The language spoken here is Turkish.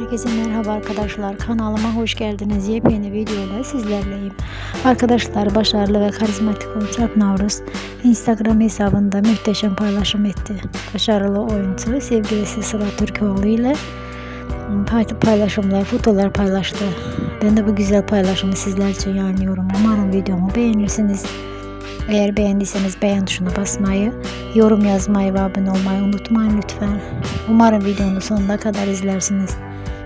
Herkese merhaba arkadaşlar. Kanalıma hoş geldiniz. Yepyeni videoyla sizlerleyim. Arkadaşlar başarılı ve karizmatik oyuncu Navruz Instagram hesabında muhteşem paylaşım etti. Başarılı oyuncu sevgilisi Sıla Türkoğlu ile pay- paylaşımlar, fotolar paylaştı. Ben de bu güzel paylaşımı sizler için yayınlıyorum. Umarım videomu beğenirsiniz. Eğer beğendiyseniz beğen tuşuna basmayı, yorum yazmayı ve abone olmayı unutmayın lütfen. Umarım videonun sonuna kadar izlersiniz.